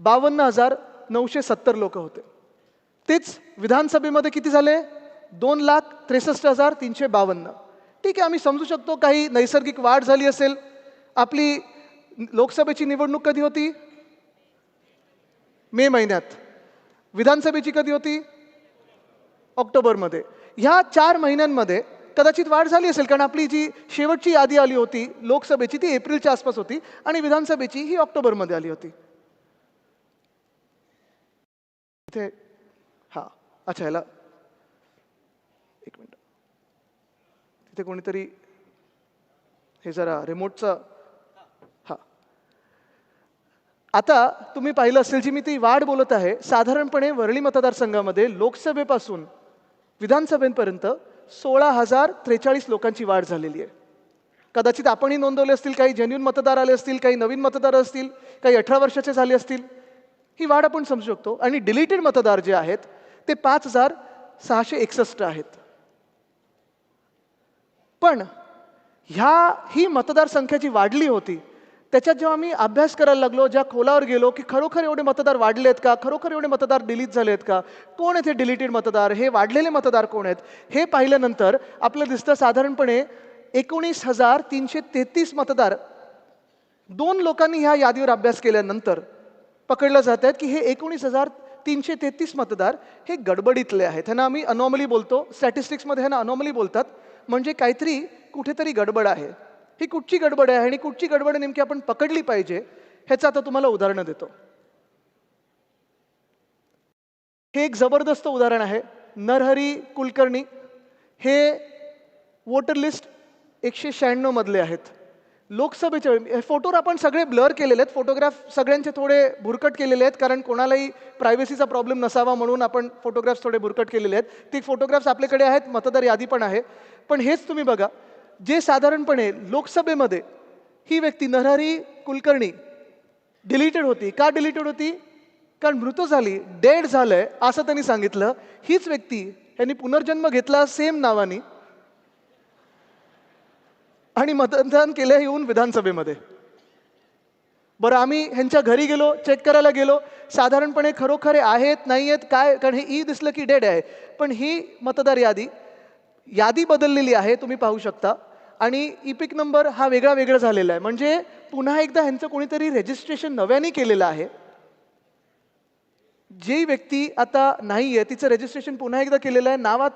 बावन्न हजार नऊशे सत्तर लोक होते. तेच विधानसभेमध्ये किती झाले? दोन लाख त्रेसष्ट हजार तीनशे बावन्न. ठीक आहे आम्ही समजू शकतो काही नैसर्गिक वाढ झाली असेल. आपली लोकसभेची निवडणूक कधी होती? मे महिन्यात. विधानसभेची कधी होती? ऑक्टोबरमध्ये. ह्या चार महिन्यांमध्ये कदाचित वाढ झाली असेल कारण आपली जी शेवटची यादी आली होती लोकसभेची ती एप्रिलच्या आसपास होती आणि विधानसभेची ही ऑक्टोबरमध्ये आली होती. इथे हां अच्छा ह्याला एक मिनिट. तिथे कोणीतरी हे जरा रिमोटचं हां. आता तुम्ही पाहिलं असेल जी मी ती वाढ बोलत आहे साधारणपणे वरळी मतदारसंघामध्ये लोकसभेपासून विधानसभेपर्यंत सोळा हजार त्रेचाळीस लोकांची वाढ झालेली आहे. कदाचित आपणही नोंदवले असतील काही जेन्युन मतदार आले असतील काही नवीन मतदार असतील काही अठरा वर्षाचे झाले असतील ही वाढ आपण समजू शकतो. आणि डिलीटेड मतदार जे आहेत ते पाच हजार सहाशे एकसष्ट आहेत. पण ह्या ही मतदारसंख्या जी वाढली होती त्याच्यात जेव्हा आम्ही अभ्यास करायला लागलो ज्या खोलावर गेलो की खरोखर एवढे मतदार वाढले आहेत का? खरोखर एवढे मतदार डिलीट झाले आहेत का? कोण आहेत हे डिलीटेड मतदार? हे वाढलेले मतदार कोण आहेत? हे पाहिल्यानंतर आपलं दिसतं साधारणपणे एकोणीस हजार तीनशे तेहतीस मतदार दोन लोकांनी ह्या यादीवर अभ्यास केल्यानंतर पकडलं जात आहेत की हे एकोणीस हजार तीनशे तेहतीस मतदार हे गडबडीतले आहेत. ह्यांना आम्ही अनॉमली बोलतो. स्टॅटिस्टिक्समध्ये ह्यांना अनॉमली बोलतात. म्हणजे काहीतरी कुठेतरी गडबड आहे. ही कुठची गडबड आहे आणि कुठची गडबड नेमकी आपण पकडली पाहिजे ह्याचं आता तुम्हाला उदाहरणं देतो. हे एक जबरदस्त उदाहरण आहे. नरहरी कुलकर्णी. हे वोटर लिस्ट एकशे शहाण्णवमधले आहेत. लोकसभेच्या वेळी हे फोटोवर आपण सगळे ब्लर केलेले आहेत. फोटोग्राफ सगळ्यांचे थोडे भुरकट केलेले आहेत कारण कोणालाही प्रायव्हसीचा प्रॉब्लेम नसावा म्हणून आपण फोटोग्राफ्स थोडे भुरकट केलेले आहेत. ते फोटोग्राफ्स आपल्याकडे आहेत मतदार यादी पण आहे. पण हेच तुम्ही बघा जे साधारणपणे लोकसभेमध्ये ही व्यक्ती नरहरी कुलकर्णी डिलीटेड होती. का डिलीटेड होती? कारण मृत झाली डेड झालंय असं त्यांनी सांगितलं. हीच व्यक्ती यांनी पुनर्जन्म घेतला सेम नावाने. आणि मतदान केलं येऊन विधानसभेमध्ये. बरं आम्ही ह्यांच्या घरी गेलो चेक करायला गेलो. साधारणपणे खरोखर आहेत नाही आहेत काय? कारण हे ई दिसलं की डेड आहे. पण ही मतदार यादी यादी बदललेली आहे तुम्ही पाहू शकता. आणि इपिक नंबर हा वेगळा वेगळा झालेला आहे. म्हणजे पुन्हा एकदा ह्यांचं कोणीतरी रेजिस्ट्रेशन नव्याने केलेलं आहे. जी व्यक्ती आता नाही आहे तिचं रजिस्ट्रेशन पुन्हा एकदा केलेलं आहे. नावात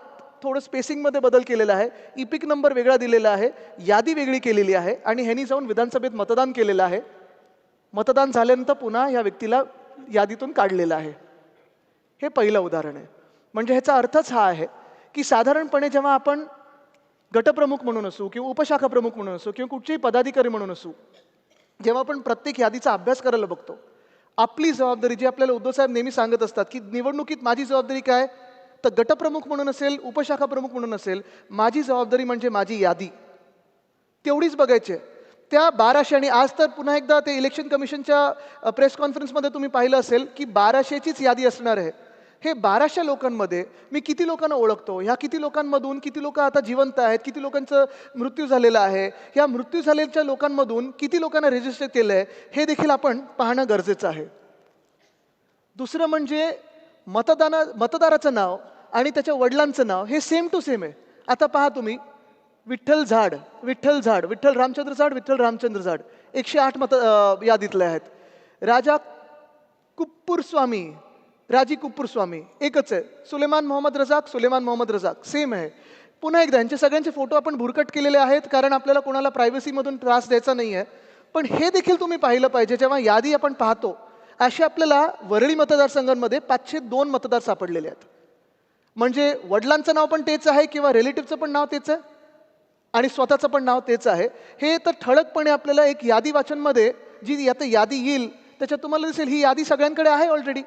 थोडं स्पेसिंगमध्ये बदल केलेला आहे. इपिक नंबर वेगळा दिलेला आहे. यादी वेगळी केलेली आहे आणि ह्यांनी जाऊन विधानसभेत मतदान केलेलं आहे. मतदान झाल्यानंतर पुन्हा या व्यक्तीला यादीतून काढलेलं आहे. हे पहिलं उदाहरण आहे. म्हणजे ह्याचा अर्थच हा आहे की साधारणपणे जेव्हा आपण गटप्रमुख म्हणून असू किंवा उपशाखा प्रमुख म्हणून असू किंवा कुठचेही पदाधिकारी म्हणून असू जेव्हा आपण प्रत्येक यादीचा अभ्यास करायला बघतो आपली जबाबदारी जी आपल्याला उद्धव साहेब नेहमी सांगत असतात की निवडणुकीत माझी जबाबदारी काय? तर गटप्रमुख म्हणून असेल उपशाखा प्रमुख म्हणून असेल माझी जबाबदारी म्हणजे माझी यादी. तेवढीच बघायची आहे. त्या बाराशे आणि आज तर पुन्हा एकदा ते इलेक्शन कमिशनच्या प्रेस कॉन्फरन्समध्ये तुम्ही पाहिलं असेल की बाराशेचीच यादी असणार आहे. हे बाराशे लोकांमध्ये मी किती लोकांना ओळखतो? ह्या किती लोकांमधून किती लोक आता जिवंत आहेत? किती लोकांचं मृत्यू झालेला आहे? या मृत्यू झालेल्या लोकांमधून किती लोकांना रजिस्टर केलं आहे हे देखील आपण पाहणं गरजेचं आहे. दुसरं म्हणजे मतदाना मतदाराचं नाव. आणि त्याच्या वडिलांचं नाव हे सेम टू सेम आहे. आता पहा तुम्ही विठ्ठल झाड विठ्ठल झाड विठ्ठल रामचंद्र झाड विठ्ठल रामचंद्र झाड. एकशे आठ मत यादीतले आहेत. राजा कुप्पूरस्वामी राजी कुप्पूरस्वामी एकच आहे. सुलेमान मोहम्मद रजाक सुलेमान मोहम्मद रजाक सेम आहे. पुन्हा एकदा यांचे सगळ्यांचे फोटो आपण भुरकट केलेले आहेत कारण आपल्याला कोणाला प्रायव्हसीमधून त्रास द्यायचा नाही आहे पण हे देखील तुम्ही पाहिलं पाहिजे जेव्हा यादी आपण पाहतो असे आपल्याला वरळी मतदारसंघांमध्ये पाचशे दोन मतदार सापडलेले आहेत. म्हणजे वडिलांचं नाव पण तेच आहे किंवा रिलेटिव्हचं पण नाव तेच आहे? आणि स्वतःचं पण नाव तेच आहे? हे तर ठळकपणे आपल्याला एक यादी वाचनमध्ये जी आता यादी येईल त्याच्यात तुम्हाला दिसेल ही यादी सगळ्यांकडे आहे ऑलरेडी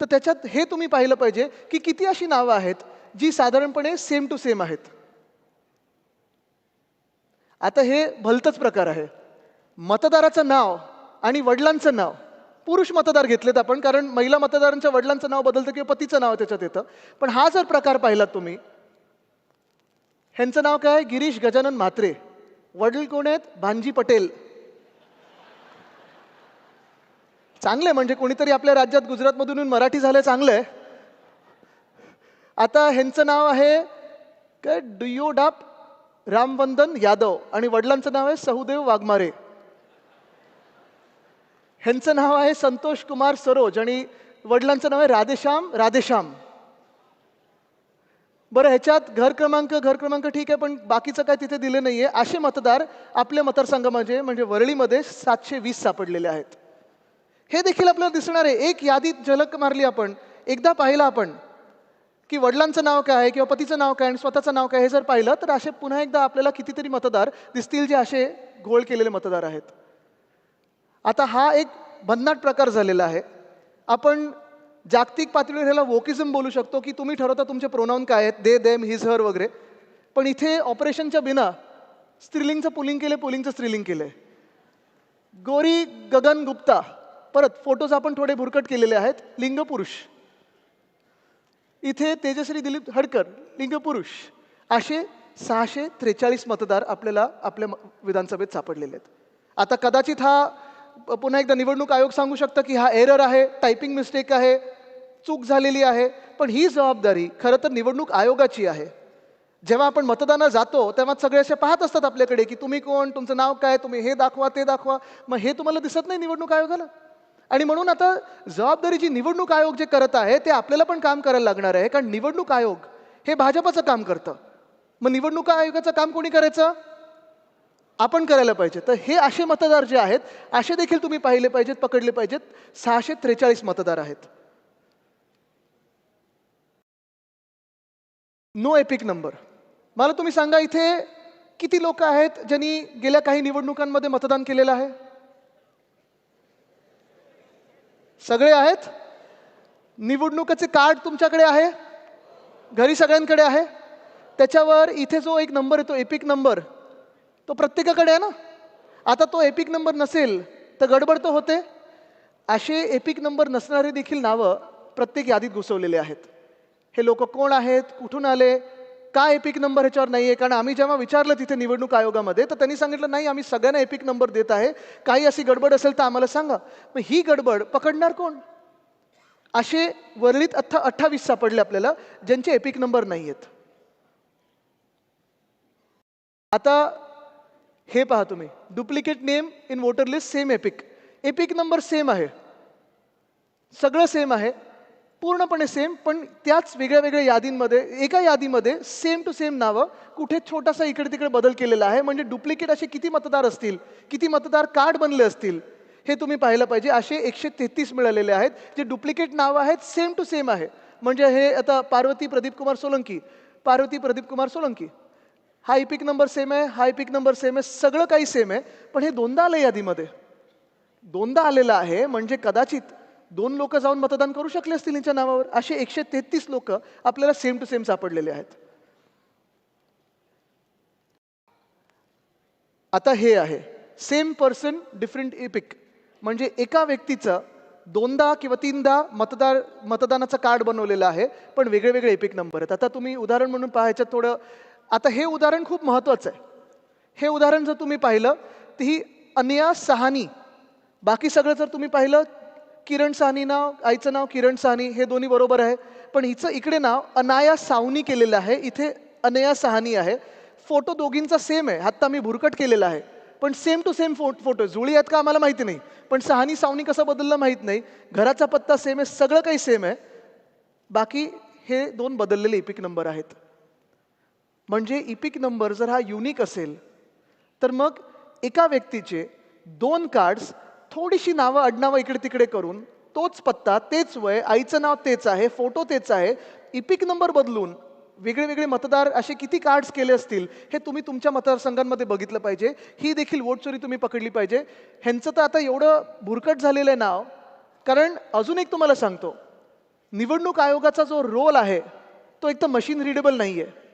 तर त्याच्यात हे तुम्ही पाहिलं पाहिजे की किती अशी नावं आहेत जी साधारणपणे सेम टू सेम आहेत. आता हे भलतंच प्रकार आहे. मतदाराचं नाव आणि वडिलांचं नाव. पुरुष मतदार घेतलेत आपण कारण महिला मतदारांच्या वडिलांचं नाव बदलतं किंवा पतीचं नाव त्याच्यात येतं. पण हा जर प्रकार पाहिलात तुम्ही ह्यांचं नाव काय? गिरीश गजानन म्हात्रे. वडील कोण आहेत? भांजी पटेल. चांगलं आहे म्हणजे कोणीतरी आपल्या राज्यात गुजरातमधून येऊन मराठी झालं चांगलं आहे आता ह्यांचं नाव आहे काय? डुयोडाप रामवंदन यादव. आणि वडिलांचं नाव आहे सहदेव वाघमारे. ह्यांचं नाव आहे संतोष कुमार सरोज आणि वडिलांचं नाव आहे राधेश्याम राधेश्याम. बरं ह्याच्यात घर क्रमांक घर क्रमांक ठीक आहे पण बाकीचं काय तिथे दिलं नाही आहे असे मतदार आपल्या मतदारसंघामध्ये म्हणजे वरळीमध्ये सातशे वीस सापडलेले आहेत. हे देखील आपल्याला दिसणार आहे. एक यादीत झलक मारली आपण. एकदा पाहिलं आपण की वडिलांचं नाव काय आहे किंवा पतीचं नाव काय आणि स्वतःचं नाव काय हे जर पाहिलं तर असे पुन्हा एकदा आपल्याला कितीतरी मतदार दिसतील जे असे घोळ केलेले मतदार आहेत. आता हा एक भन्नाट प्रकार झालेला आहे. आपण जागतिक पातळीवर ह्याला वोकिझम बोलू शकतो की तुम्ही ठरवता तुमचे प्रोनाऊन काय आहेत दे देम हिज हर वगैरे. पण इथे ऑपरेशनच्या बिना स्त्रीलिंगचं पुलिंग केले पुलिंगचं स्त्रीलिंग केले गोरी गगन गुप्ता परत फोटोज आपण थोडे भुरकट केलेले आहेत लिंगपुरुष. इथे तेजश्री दिलीप हडकर लिंगपुरुष. असे सहाशे त्रेचाळीस मतदार आपल्याला आपल्या म- विधानसभेत सापडलेले आहेत. आता कदाचित हा पुन्हा एकदा निवडणूक आयोग सांगू शकतं की हा एरर आहे टायपिंग मिस्टेक आहे चूक झालेली आहे. पण ही जबाबदारी खरं तर निवडणूक आयोगाची आहे. जेव्हा आपण मतदानाला जातो तेव्हा सगळे असे पाहत असतात आपल्याकडे की तुम्ही कोण तुमचं नाव काय तुम्ही हे दाखवा ते दाखवा. मग हे तुम्हाला दिसत नाही निवडणूक आयोगाला. आणि म्हणून आता जबाबदारी जी निवडणूक आयोग जे करत आहे ते आपल्याला पण काम करायला लागणार आहे. कारण निवडणूक आयोग हे भाजपचं काम करतं. मग निवडणूक आयोगाचं काम कोणी करायचं? आपण करायला पाहिजे. तर हे असे मतदार जे आहेत असे देखील तुम्ही पाहिले पाहिजेत पकडले पाहिजेत. सहाशे त्रेचाळीस मतदार आहेत. नो एपिक नंबर मला तुम्ही सांगा इथे किती लोक आहेत ज्यांनी गेल्या काही निवडणुकांमध्ये मतदान केलेलं आहे? सगळे आहेत? निवडणुकाचे कार्ड तुमच्याकडे आहे? घरी सगळ्यांकडे आहे? त्याच्यावर इथे जो एक नंबर येतो एपिक नंबर तो प्रत्येकाकडे आहे ना? आता तो एपिक नंबर नसेल तर गडबड तर होते. असे एपिक नंबर नसणारे देखील नावं प्रत्येक यादीत घुसवलेले आहेत. हे लोक कोण आहेत? कुठून आले? का एपिक नंबर ह्याच्यावर नाही आहे कारण आम्ही जेव्हा विचारलं तिथे निवडणूक आयोगामध्ये तर त्यांनी सांगितलं नाही आम्ही सगळ्यांना एपिक नंबर देत आहे. काही अशी गडबड असेल तर आम्हाला सांगा. मग ही गडबड पकडणार कोण? असे वरळीत अठ्ठा अठ्ठावीस सापडले आपल्याला ज्यांचे एपिक नंबर नाही आहेत आता हे पहा तुम्ही. Duplicate name in voter list same EPIC EPIC number same आहे. सगळं सेम आहे. पूर्णपणे सेम पण त्याच वेगळ्या वेगळ्या यादींमध्ये एका यादीमध्ये सेम टू सेम नावं कुठे छोटासा इकडे तिकडे बदल केलेला आहे. म्हणजे डुप्लिकेट असे किती मतदार असतील? किती मतदार कार्ड बनले असतील? हे तुम्ही पाहिलं पाहिजे. असे एकशे तेहतीस मिळालेले आहेत. जे डुप्लिकेट नावं आहेत सेम टू सेम आहे. म्हणजे हे आता पार्वती प्रदीप कुमार सोलंकी. पार्वती प्रदीप कुमार सोलंकी. हा इपिक नंबर सेम आहे हा इपिक नंबर सेम आहे सगळं काही सेम आहे पण हे दोनदा आलं यादीमध्ये. दोनदा आलेलं आहे म्हणजे कदाचित दोन लोक जाऊन मतदान करू शकले असतील यांच्या नावावर असे एकशे तेहतीस लोक आपल्याला सेम टू सेम सापडलेले आहेत. आता हे आहे सेम पर्सन डिफरंट इपिक म्हणजे एका व्यक्तीचं दोनदा किंवा तीनदा मतदार मतदानाचं कार्ड बनवलेलं आहे पण वेगळे वेगळे इपिक नंबर आहेत. आता तुम्ही उदाहरण म्हणून पाहायचं थोडं आता हे उदाहरण खूप महत्त्वाचं आहे. हे उदाहरण जर तुम्ही पाहिलं तर ही अनया सहानी. बाकी सगळं जर तुम्ही पाहिलं किरण साहनी नाव आईचं नाव किरण साहनी हे दोन्ही बरोबर आहे. पण हिचं इकडे नाव अनाया सावनी केलेलं आहे. इथे अनया सहानी आहे. फोटो दोघींचा सेम आहे. आत्ता मी भुरकट केलेला आहे. पण same to same pho photo जुळी आहेत का आम्हाला माहिती नाही. पण सहानी सावनी कसं बदललं माहीत नाही. घराचा पत्ता सेम आहे. सगळं काही सेम आहे. बाकी हे दोन बदललेले इपिक नंबर आहेत. म्हणजे इपिक नंबर जर हा युनिक असेल तर मग एका व्यक्तीचे दोन कार्ड्स थोडीशी नावं आडनावं इकडे तिकडे करून तोच पत्ता तेच वय आईचं नाव तेच आहे फोटो तेच आहे इपिक नंबर बदलून वेगळे वेगळे मतदार असे किती कार्ड्स केले असतील हे तुम्ही तुमच्या मतदारसंघांमध्ये बघितलं पाहिजे. ही देखील वोटचोरी तुम्ही पकडली पाहिजे. ह्यांचं तर आता एवढं भुरकट झालेलं आहे नाव कारण अजून एक तुम्हाला सांगतो. निवडणूक आयोगाचा जो रोल आहे तो एक तर मशीन रिडेबल नाही आहे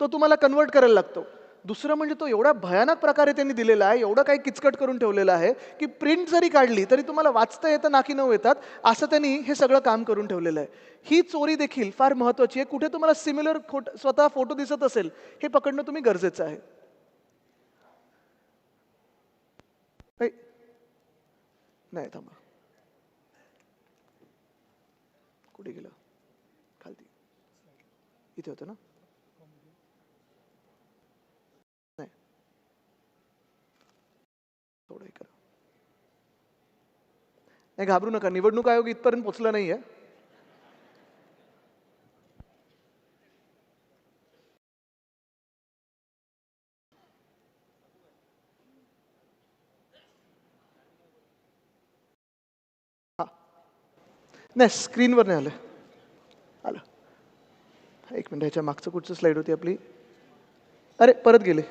तो तुम्हाला कन्वर्ट करायला लागतो. दुसरं म्हणजे तो एवढा भयानक प्रकारे त्यांनी दिलेला आहे एवढं काही किचकट करून ठेवलेलं आहे की प्रिंट जरी काढली तरी तुम्हाला वाचता येतं नाकी नऊ येतात असं त्यांनी हे सगळं काम करून ठेवलेलं आहे. ही चोरी देखील फार महत्त्वाची आहे. कुठे तुम्हाला सिमिलर खोट स्वतः फोटो दिसत असेल हे पकडणं तुम्ही गरजेचं आहे. नाही, थांबा. कुठे गेलं? खालती. इथे होतं ना? थोडं हे करा. नाही घाबरू नका. निवडणूक आयोग इथपर्यंत पोचला नाहीये. हा. नाही स्क्रीनवर नाही आलं. आलं. एक मिनिट ह्याच्या मागचं कुठचं स्लाईड होती आपली? अरे परत गेले.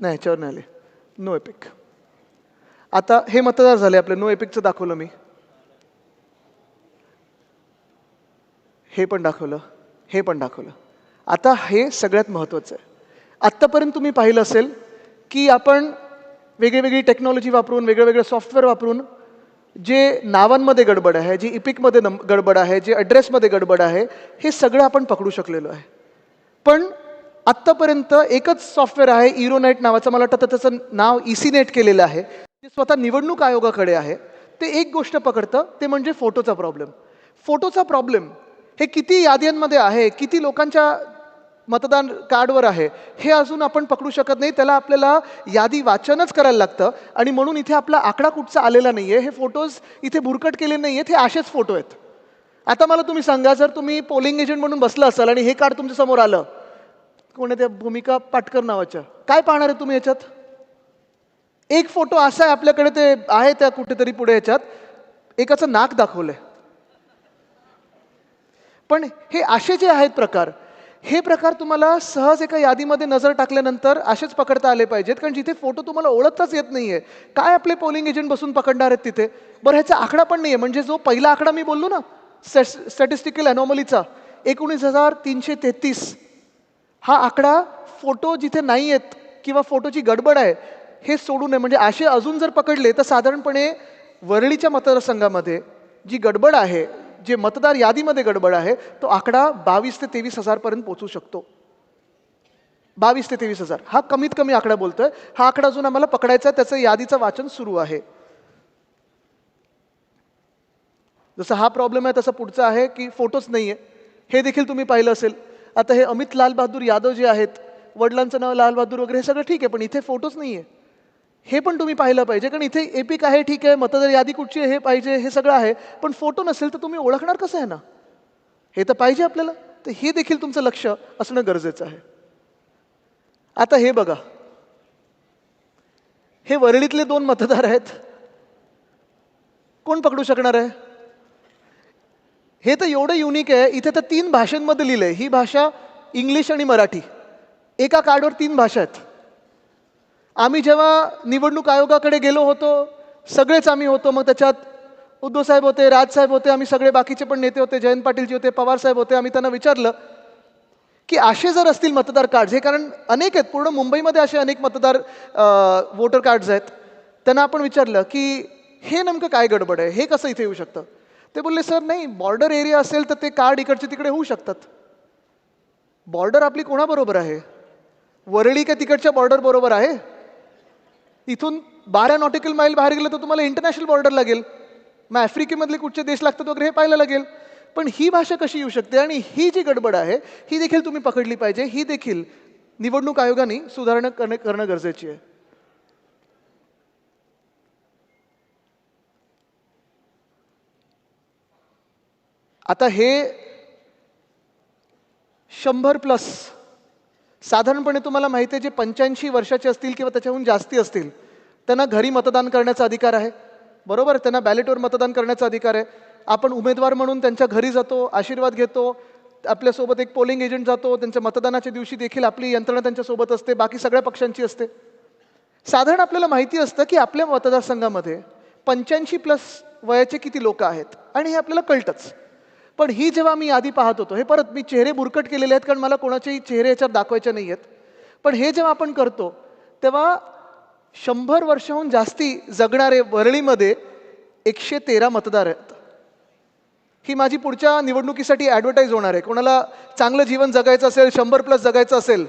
नाही ह्याच्यावर नाही आले. नो एपिक आता हे मतदार झाले आपले नो एपिकचं दाखवलं मी. हे पण दाखवलं हे पण दाखवलं. आता हे सगळ्यात महत्त्वाचं आहे. आत्तापर्यंत तुम्ही पाहिलं असेल की आपण वेगळी वेगळी टेक्नॉलॉजी वापरून वेगळं वेगळं सॉफ्टवेअर वापरून जे नावांमध्ये गडबड आहे जी इपिकमध्ये नम गडबड आहे जे ॲड्रेसमध्ये गडबड आहे हे सगळं आपण पकडू शकलेलो आहे. पण आत्तापर्यंत एकच सॉफ्टवेअर आहे इरोनेट नावाचं. मला वाटतं त्याचं नाव इसीनेट केलेलं आहे. जे स्वतः निवडणूक आयोगाकडे आहे. ते एक गोष्ट पकडतं ते म्हणजे फोटोचा प्रॉब्लेम फोटोचा प्रॉब्लेम हे किती याद्यांमध्ये आहे किती लोकांच्या मतदान कार्डवर आहे हे अजून आपण पकडू शकत नाही. त्याला आपल्याला यादी वाचनच करायला लागतं. आणि म्हणून इथे आपला आकडा कुठचा आलेला नाही आहे हे फोटोज इथे बुरकट केले नाही आहेत हे असेच फोटो आहेत. आता मला तुम्ही सांगा जर तुम्ही पोलिंग एजंट म्हणून बसला असाल आणि हे कार्ड तुमच्यासमोर आलं कोण आहे त्या भूमिका पाटकर नावाच्या. काय पाहणार आहे तुम्ही याच्यात? एक फोटो असा आहे आपल्याकडे ते आहे त्या कुठेतरी पुढे याच्यात. एकाचं नाक दाखवलंय. पण हे असे जे आहेत प्रकार हे प्रकार तुम्हाला सहज एका यादीमध्ये नजर टाकल्यानंतर असेच पकडता आले पाहिजेत कारण जिथे फोटो तुम्हाला ओळखताच येत नाहीये. काय आपले पोलिंग एजंट बसून पकडणार आहेत तिथे? बरं ह्याचा आकडा पण नाही आहे म्हणजे जो पहिला आकडा मी बोललो ना स्टॅटिस्टिकल अनॉमलीचा एकोणीस हजार तीनशे तेहतीस. हा आकडा फोटो जिथे नाही आहेत किंवा फोटोची गडबड आहे हे सोडू नये. म्हणजे असे अजून जर पकडले तर साधारणपणे वरळीच्या मतदारसंघामध्ये जी गडबड आहे जे मतदार यादीमध्ये गडबड आहे तो आकडा बावीस ते तेवीस हजारपर्यंत पोचू शकतो. बावीस ते तेवीस हजार. हा कमीत कमी आकडा बोलतोय. हा आकडा अजून आम्हाला पकडायचा आहे. त्याचं यादीचं वाचन सुरू आहे. जसं हा प्रॉब्लेम आहे तसा पुढचा आहे की फोटोच नाही आहे हे देखील तुम्ही पाहिलं असेल. आता हे अमित लालबहादूर यादव जे आहेत वडिलांचं नाव लालबहादूर वगैरे हे सगळं ठीक आहे पण इथे फोटोच नाही आहे हे पण तुम्ही पाहिलं पाहिजे कारण इथे एपिक आहे ठीक आहे मतदार यादी कुठची आहे हे पाहिजे हे सगळं आहे पण फोटो नसेल तर तुम्ही ओळखणार कसं आहे ना? हे तर पाहिजे आपल्याला तर हे देखील तुमचं लक्ष असणं गरजेचं आहे. आता हे बघा. हे वरळीतले दोन मतदार आहेत. कोण पकडू शकणार आहे? हे तर एवढं युनिक आहे. इथे तर तीन भाषांमध्ये लिहिलं आहे ही भाषा इंग्लिश आणि मराठी. एका कार्डवर तीन भाषा आहेत. आम्ही जेव्हा निवडणूक आयोगाकडे गेलो होतो सगळेच आम्ही होतो. मग त्याच्यात उद्धव साहेब होते राजसाहेब होते आम्ही सगळे बाकीचे पण नेते होते जयंत पाटीलजी होते पवार साहेब होते. आम्ही त्यांना विचारलं की असे जर असतील मतदार कार्ड्स हे कारण अनेक आहेत. पूर्ण मुंबईमध्ये असे अनेक मतदार वोटर कार्ड्स आहेत. त्यांना आपण विचारलं की हे नेमकं काय गडबड आहे? हे कसं इथे येऊ शकतं? ते बोलले सर नाही बॉर्डर एरिया असेल तर ते कार्ड इकडचे तिकडे होऊ शकतात. बॉर्डर आपली कोणाबरोबर आहे? वरळी का तिकडच्या बॉर्डर बरोबर आहे? इथून बारा नॉटिकल माईल बाहेर गेलं तर तुम्हाला इंटरनॅशनल बॉर्डर लागेल. मग आफ्रिकेमधले कुठचे देश लागतात वगैरे हे पाहायला लागेल. पण ही भाषा कशी येऊ शकते आणि ही जी गडबड आहे ही देखील तुम्ही पकडली पाहिजे. ही देखील निवडणूक आयोगाने सुधारणा करणे करणं गरजेची आहे. आता हे शंभर प्लस साधारणपणे तुम्हाला माहिती आहे जे पंच्याऐंशी वर्षाचे असतील किंवा त्याच्याहून जास्ती असतील त्यांना घरी मतदान करण्याचा अधिकार आहे. बरोबर? त्यांना बॅलेटवर मतदान करण्याचा अधिकार आहे. आपण उमेदवार म्हणून त्यांच्या घरी जातो आशीर्वाद घेतो आपल्यासोबत एक पोलिंग एजंट जातो त्यांच्या मतदानाच्या दिवशी देखील आपली यंत्रणा त्यांच्यासोबत असते बाकी सगळ्या पक्षांची असते. साधारण आपल्याला माहिती असतं की आपल्या मतदारसंघामध्ये पंच्याऐंशी प्लस वयाचे किती लोक आहेत आणि हे आपल्याला कळतंच. पण ही जेव्हा मी आधी पाहत होतो हे परत मी चेहरे बुरकट केलेले आहेत कारण मला कोणाचेही चेहरे याच्यात दाखवायचे नाही आहेत. पण हे जेव्हा आपण करतो तेव्हा शंभर वर्षाहून जास्ती जगणारे वरळीमध्ये एकशे तेरा मतदार आहेत. ही माझी पुढच्या निवडणुकीसाठी ॲडव्हर्टाईज होणार आहे. कोणाला चांगलं जीवन जगायचं असेल शंभर प्लस जगायचं असेल.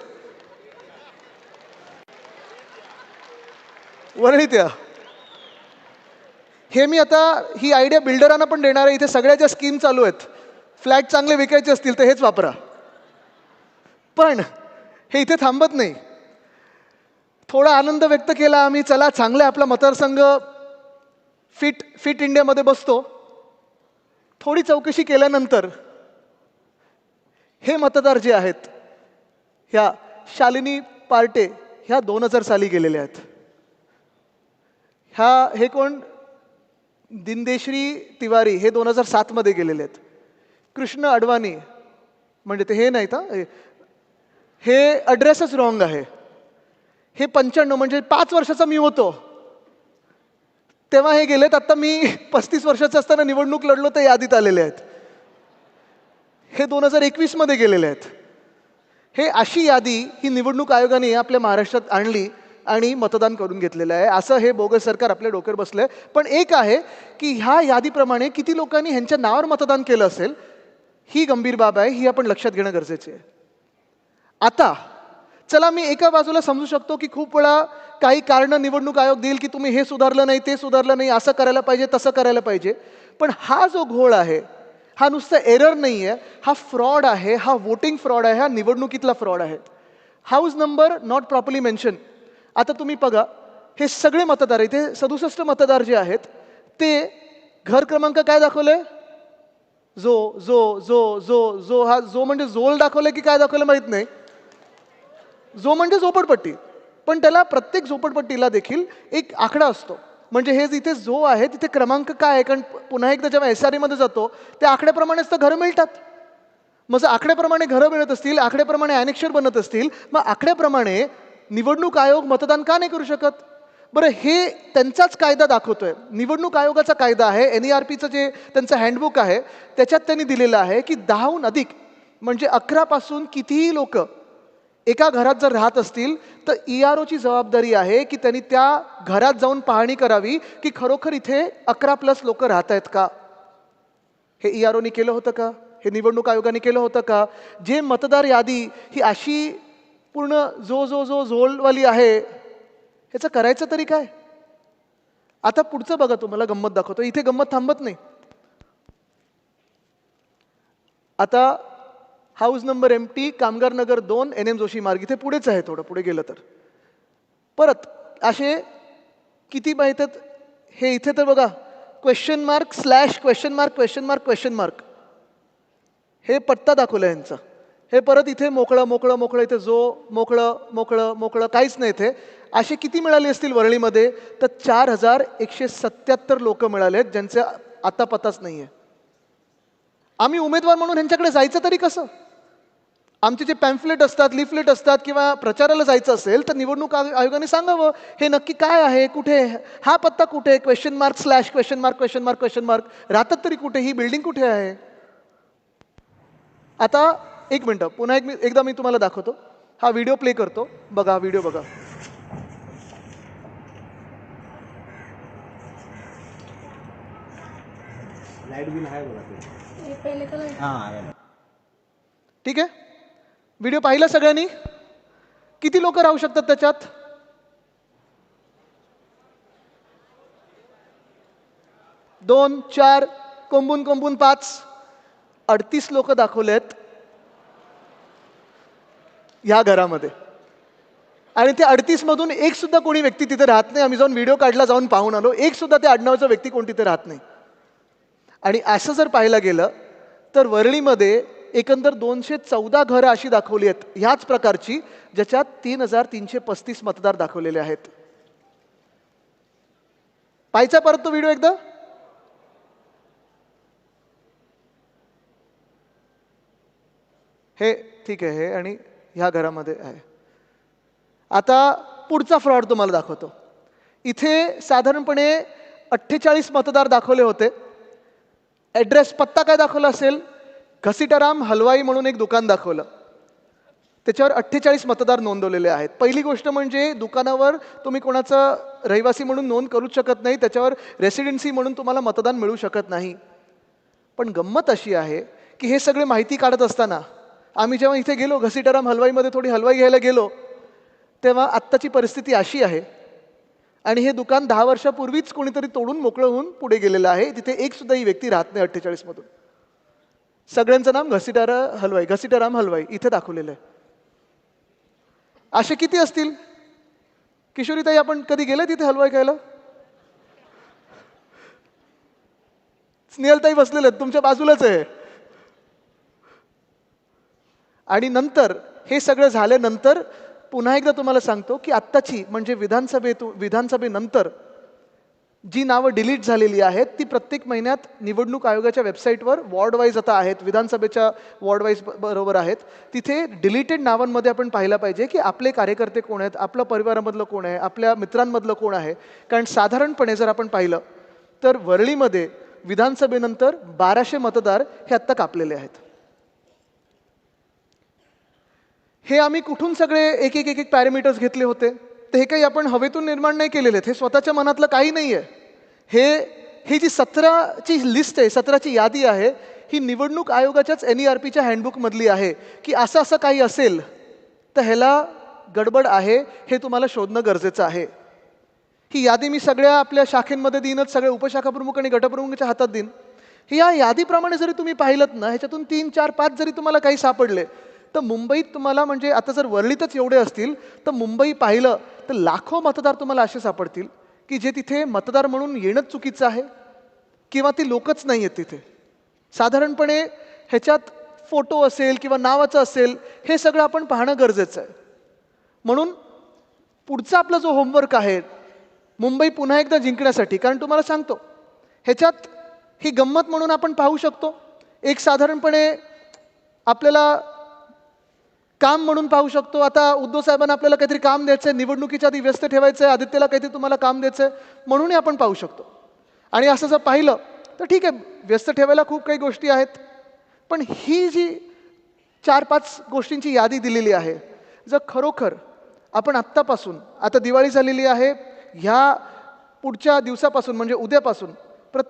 वरळीत या हे मी आता ही आयडिया बिल्डरांना पण देणार आहे. इथे सगळ्या ज्या स्कीम चालू आहेत फ्लॅट चांगले विकायचे असतील तर हेच वापरा. पण हे इथे थांबत नाही. थोडा आनंद व्यक्त केला आम्ही चला चांगला आपला मतदारसंघ फिट फिट इंडियामध्ये बसतो. थोडी चौकशी केल्यानंतर हे मतदार जे आहेत ह्या शालिनी पार्टे ह्या दोन हजार साली गेलेल्या आहेत. ह्या हे कोण? दिनदेश्री तिवारी हे दोन हजार सातमध्ये गेलेले आहेत. कृष्ण अडवाणी. म्हणजे ते हे नाही का? हे- ॲड्रेसच रॉंग आहे. हे पंच्याण्णव म्हणजे पाच वर्षाचा मी होतो. तेव्हा हे गेलेत आत्ता मी पस्तीस वर्षाचं असताना निवडणूक लढलो ते यादीत आलेले आहेत. हे दोन हजार एकवीसमध्ये गेलेले आहेत. हे अशी यादी ही निवडणूक आयोगाने आपल्या महाराष्ट्रात आणली आणि मतदान करून घेतलेलं आहे. असं हे बोगस सरकार आपल्या डोक्यावर आहे पण एक आहे की ह्या यादीप्रमाणे किती लोकांनी ह्यांच्या नावावर मतदान केलं असेल ही गंभीर बाब आहे ही आपण लक्षात घेणं गरजेचे आहे. आता चला मी एका बाजूला समजू शकतो की खूप वेळा काही कारणं निवडणूक आयोग देईल की तुम्ही हे सुधारलं नाही ते सुधारलं नाही असं करायला पाहिजे तसं करायला पाहिजे. पण हा जो घोळ आहे हा नुसतं एरर नाही आहे हा फ्रॉड आहे हा वोटिंग फ्रॉड आहे हा निवडणुकीतला फ्रॉड आहे. House number not properly mention. आता तुम्ही बघा हे सगळे मतदार इथे सदुसष्ट मतदार जे आहेत ते घर क्रमांक काय दाखवलं आहे जो जो जो जो जो हा जो म्हणजे जोल दाखवलं की काय दाखवलं माहीत नाही. जो म्हणजे झोपडपट्टी. पण त्याला प्रत्येक झोपडपट्टीला देखील एक आकडा असतो. म्हणजे हे जिथे जो आहे तिथे क्रमांक काय आहे? कारण पुन्हा एकदा जेव्हा एस आर ईमध्ये जातो त्या आकड्याप्रमाणेच तर घरं मिळतात. मग जर आकड्याप्रमाणे घरं मिळत असतील आकड्याप्रमाणे अनेक्षर बनत असतील मग आकड्याप्रमाणे निवडणूक आयोग मतदान का नाही करू शकत? बरं हे त्यांचाच कायदा दाखवतो आहे निवडणूक आयोगाचा कायदा आहे एन ई आर पीचं जे त्यांचं हँडबुक आहे त्याच्यात त्यांनी दिलेलं आहे की दहाहून अधिक म्हणजे अकरापासून कितीही लोक एका घरात जर राहत असतील तर ई आर ओची जबाबदारी आहे की त्यांनी त्या घरात जाऊन पाहणी करावी की खरोखर इथे अकरा प्लस लोक राहत आहेत का? हे ई आर ओनी केलं होतं का? हे निवडणूक आयोगाने केलं होतं का? जे मतदार यादी ही अशी पूर्ण जो जो जो झोलवाली आहे ह्याचं करायचं तरी काय? आता पुढचं बघा तुम्हाला गंमत दाखवतो इथे गंमत थांबत नाही. आता हाऊस नंबर एम टी कामगार नगर दोन एन एम जोशी मार्ग. इथे पुढेच आहे थोडं पुढे गेलं तर. परत असे किती माहीत आहेत? हे इथे तर बघा question mark slash question mark question mark question mark हे पत्ता दाखवला यांचा. हे परत इथे मोकळं मोकळं मोकळं इथे जो मोकळं मोकळं मोकळं काहीच नाही इथे. असे किती मिळाले असतील वरळीमध्ये तर चार हजार एकशे सत्याहत्तर लोक मिळाले आहेत ज्यांचे आता पताच नाही आहे आम्ही उमेदवार म्हणून ह्यांच्याकडे जायचं तरी कसं? आमचे जे पॅम्फलेट असतात लिफलेट असतात किंवा प्रचाराला जायचं असेल तर निवडणूक आयोगाने सांगावं हे नक्की काय आहे कुठे आहे? हा पत्ता कुठे question mark slash question mark question mark question mark राहतात तरी कुठे? ही बिल्डिंग कुठे आहे? आता एक मिनटं. पुन्हा एक मी एकदा मी तुम्हाला दाखवतो. हा व्हिडिओ प्ले करतो. बघा व्हिडिओ बघा. ठीक आहे? व्हिडिओ पाहिला सगळ्यांनी? किती लोक राहू शकतात त्याच्यात? दोन चार कोंबून कोंबून पाच. अडतीस लोक दाखवले आहेत ह्या घरामध्ये. आणि ते अडतीसमधून एकसुद्धा एक सुद्धा कोणी व्यक्ती तिथे राहत नाही. आम्ही जाऊन व्हिडिओ काढला जाऊन पाहून आलो. एक सुद्धा त्या आडनावाचा व्यक्ती कोण तिथे राहत नाही. आणि असं जर पाहायला गेलं तर वरळीमध्ये एकंदर दोनशे चौदा घरं अशी दाखवली आहेत. ह्याच प्रकारची ज्याच्यात तीन हजार तीनशे पस्तीस मतदार दाखवलेले आहेत. पाहायचा परत तो व्हिडिओ एकदा? हे ठीक आहे हे आणि ह्या घरामध्ये आहे. आता पुढचा फ्रॉड तुम्हाला दाखवतो. इथे साधारणपणे अठ्ठेचाळीस मतदार दाखवले होते. ॲड्रेस पत्ता काय दाखवला असेल? घसिटाराम हलवाई म्हणून एक दुकान दाखवलं. त्याच्यावर अठ्ठेचाळीस मतदार नोंदवलेले आहेत. पहिली गोष्ट म्हणजे दुकानावर तुम्ही कोणाचं रहिवासी म्हणून नोंद करूच शकत नाही. त्याच्यावर रेसिडेन्सी म्हणून तुम्हाला मतदान मिळू शकत नाही. पण गंमत अशी आहे की हे सगळे माहिती काढत असताना आम्ही जेव्हा इथे गेलो घसीटाराम हलवाईमध्ये थोडी हलवाई घ्यायला गेलो तेव्हा आत्ताची परिस्थिती अशी आहे. आणि हे दुकान दहा वर्षापूर्वीच कोणीतरी तोडून मोकळं होऊन पुढे गेलेलं आहे. तिथे एक सुद्धा ही व्यक्ती राहत नाही अठ्ठेचाळीसमधून सगळ्यांचं नाम घसीटारा हलवाई घसीटाराम हलवाई इथे दाखवलेलं आहे. असे किती असतील? किशोरीताई आपण कधी गेले तिथे हलवाई खायला? स्नेहलताई बसलेले आहेत तुमच्या बाजूलाच आहे. आणि नंतर हे सगळं झाल्यानंतर पुन्हा एकदा तुम्हाला सांगतो की आत्ताची म्हणजे विधानसभेतून विधानसभेनंतर जी नावं डिलीट झालेली आहेत ती प्रत्येक महिन्यात निवडणूक आयोगाच्या वेबसाईटवर वॉर्ड वाईज आता आहेत विधानसभेच्या वॉर्ड वाईज बरोबर आहेत. तिथे डिलीटेड नावांमध्ये आपण पाहिलं पाहिजे की आपले कार्यकर्ते कोण आहेत आपल्या परिवारामधलं कोण आहे आपल्या मित्रांमधलं कोण आहे. कारण साधारणपणे जर आपण पाहिलं तर वरळीमध्ये विधानसभेनंतर बाराशे मतदार हे आत्ता कापलेले आहेत. हे आम्ही कुठून सगळे एक एक एक एक पॅरामीटर्स घेतले होते. तर हे काही आपण हवेतून निर्माण नाही केलेले आहेत. हे स्वतःच्या मनातलं काही नाही आहे हे ही जी सतराची लिस्ट आहे सतराची यादी आहे ही निवडणूक आयोगाच्याच एन ई आर पीच्या हँडबुकमधली आहे. की असं असं काही असेल तर ह्याला गडबड आहे हे तुम्हाला शोधणं गरजेचं आहे. ही यादी मी सगळ्या आपल्या शाखेंमध्ये देईनच सगळ्या उपशाखाप्रमुख आणि गटप्रमुखाच्या हातात देईन. या यादीप्रमाणे जरी तुम्ही पाहिलं ना ह्याच्यातून तीन चार पाच जरी तुम्हाला काही सापडले तर मुंबईत तुम्हाला म्हणजे आता जर वरळीतच एवढे असतील तर मुंबई पाहिलं तर लाखो मतदार तुम्हाला असे सापडतील की जे तिथे मतदार म्हणून येणंच चुकीचं आहे किंवा ती लोकच नाही आहेत तिथे. साधारणपणे ह्याच्यात फोटो असेल किंवा नावाचं असेल हे सगळं आपण पाहणं गरजेचं आहे. म्हणून पुढचा आपला जो होमवर्क आहे मुंबई पुन्हा एकदा जिंकण्यासाठी कारण तुम्हाला सांगतो ह्याच्यात ही गंमत म्हणून आपण पाहू शकतो. एक साधारणपणे आपल्याला काम म्हणून पाहू शकतो. आता उद्धव साहेबांना आपल्याला काहीतरी काम द्यायचं आहे निवडणुकीच्या आधी व्यस्त ठेवायचं आहे आदित्यला काहीतरी तुम्हाला काम द्यायचं आहे म्हणूनही आपण पाहू शकतो. आणि असं जर पाहिलं तर ठीक आहे व्यस्त ठेवायला खूप काही गोष्टी आहेत पण ही जी चार पाच गोष्टींची यादी दिलेली आहे जर खरोखर आपण आत्तापासून आता दिवाळी झालेली आहे ह्या पुढच्या दिवसापासून म्हणजे उद्यापासून